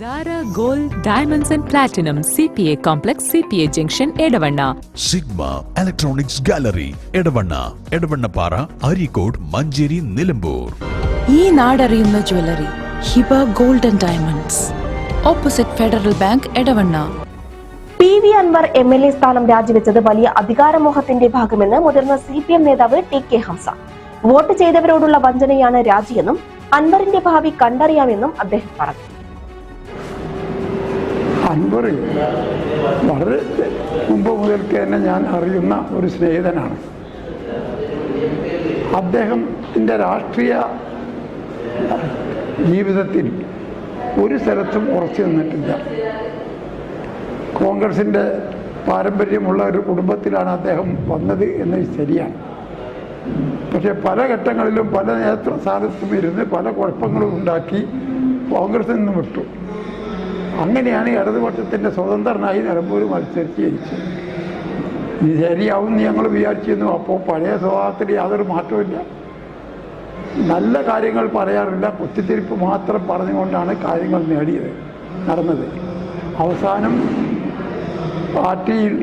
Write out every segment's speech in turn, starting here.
Sara gold diamonds and platinum C P A complex C P A junction Edavanna Sigma electronics gallery Edavanna Edavannappara Areekode Manjeri Nilambur ഈ നാടറിയുന്ന jewellery Hiba gold and diamonds opposite Federal Bank Edavanna P V Anvar M L A സ്ഥാനം രാജിവെച്ചത് വലിയ അധികാരമോഹത്തിന്റെ ഭാഗമെന്ന് മുതിർന്ന C P M നേതാവ് T K Hamza vote ചെയ്തവരോടുള്ള വഞ്ചനയാണ് രാജിയെന്നും അൻവറിന്റെ ഭാവി കണ്ടറിയാമെന്നും അദ്ദേഹം പറഞ്ഞു. അൻവർ വളരെ മുമ്പ് മുതൽക്ക് തന്നെ ഞാൻ അറിയുന്ന ഒരു സ്നേഹിതനാണ്. അദ്ദേഹത്തിന്റെ രാഷ്ട്രീയ ജീവിതത്തിൽ ഒരു സ്ഥലത്തും ഉറച്ചു നിന്നിട്ടില്ല. കോൺഗ്രസിന്റെ പാരമ്പര്യമുള്ള ഒരു കുടുംബത്തിലാണ് അദ്ദേഹം വന്നത് എന്ന് ശരിയാണ്. പക്ഷേ പല ഘട്ടങ്ങളിലും പല നേതൃസ്ഥാനത്തും ഇരുന്ന് പല കുഴപ്പങ്ങളും ഉണ്ടാക്കി കോൺഗ്രസിൽ നിന്ന് വിട്ടു. അങ്ങനെയാണ് ഇടതുപക്ഷത്തിന്റെ സ്വതന്ത്രനായി നിലമ്പൂർ മത്സരിച്ച് ജയിച്ചത്. ഇത് ശരിയാവും ഞങ്ങൾ വിചാരിച്ചിരുന്നു. അപ്പോൾ പഴയ സ്വഭാവത്തിൽ യാതൊരു മാറ്റമില്ല നല്ല കാര്യങ്ങൾ പറയാറില്ല. കുത്തിത്തിരിപ്പ് മാത്രം പറഞ്ഞുകൊണ്ടാണ് കാര്യങ്ങൾ നേടിയത് നടന്നത്. അവസാനം പാർട്ടിയിൽ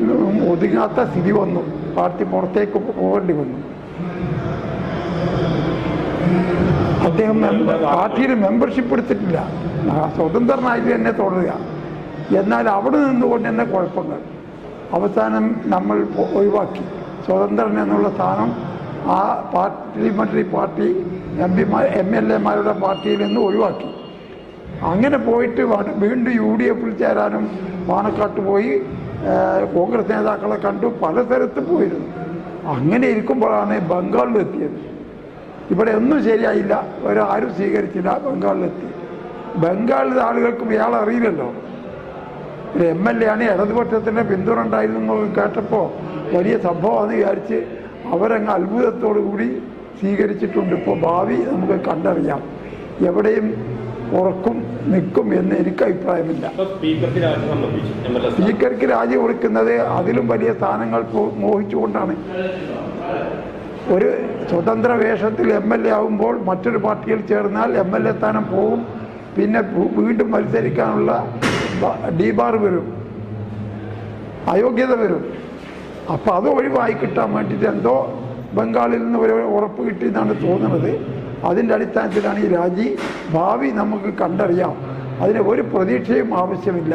ഒതുങ്ങാത്ത സ്ഥിതി വന്നു. പാർട്ടി പുറത്തേക്ക് പോകേണ്ടി വന്നു. അദ്ദേഹം പാർട്ടിയിൽ മെമ്പർഷിപ്പ് എടുത്തിട്ടില്ല. സ്വതന്ത്രനായിട്ട് തന്നെ തുടരുക എന്നാൽ അവിടെ നിന്നുകൊണ്ട് എന്നെ കുഴപ്പങ്ങൾ. അവസാനം നമ്മൾ ഒഴിവാക്കി. സ്വതന്ത്രൻ എന്നുള്ള സ്ഥാനം ആ പാർലമെന്ററി പാർട്ടി എം പിമാർ എം എൽ എമാരുടെ പാർട്ടിയിൽ നിന്ന് ഒഴിവാക്കി. അങ്ങനെ പോയിട്ട് വീണ്ടും യു ഡി എഫിൽ ചേരാനും പാണക്കാട്ട് പോയി കോൺഗ്രസ് നേതാക്കളെ കണ്ടു പല സ്ഥലത്ത് പോയിരുന്നു. അങ്ങനെ ഇരിക്കുമ്പോഴാണ് ബംഗാളിലെത്തിയത്. ഇവിടെ ഒന്നും ശരിയായില്ല. ഒരാരും സ്വീകരിച്ചില്ല. ബംഗാളിലെത്തി. ബംഗാളിലെ ആളുകൾക്കും ഇയാൾ അറിയില്ലല്ലോ. ഒരു എം എൽ എ ആണ് ഇടതുപക്ഷത്തിന്റെ പിന്തുണ ഉണ്ടായിരുന്നു കേട്ടപ്പോൾ വലിയ സംഭവമാണെന്ന് വിചാരിച്ച് അവരങ്ങ് അത്ഭുതത്തോടു കൂടി സ്വീകരിച്ചിട്ടുണ്ട്. ഇപ്പോൾ ഭാവി നമുക്ക് കണ്ടറിയാം. എവിടെയും ഉറക്കും നിൽക്കും എന്ന് എനിക്ക് അഭിപ്രായമില്ല. സ്പീക്കർക്ക് രാജി കൊടുക്കുന്നത് അതിലും വലിയ സ്ഥാനങ്ങൾ മോഹിച്ചുകൊണ്ടാണ്. ഒരു സ്വതന്ത്ര വേഷത്തിൽ എം എൽ എ ആകുമ്പോൾ മറ്റൊരു പാർട്ടിയിൽ ചേർന്നാൽ എം എൽ എ സ്ഥാനം പോകും പിന്നെ വീണ്ടും മത്സരിക്കാനുള്ള ഡീബാർ വരും. അയോഗ്യത വരും. അപ്പോൾ അത് ഒഴിവായി കിട്ടാൻ വേണ്ടിയിട്ട് എന്തോ ബംഗാളിൽ നിന്ന് ഒരു ഉറപ്പ് കിട്ടിയെന്നാണ് തോന്നുന്നത്. അതിന്റെ അടിസ്ഥാനത്തിലാണ് ഈ രാജി. ഭാവി നമുക്ക് കണ്ടറിയാം. അതിന് ഒരു പ്രതീക്ഷയും ആവശ്യമില്ല.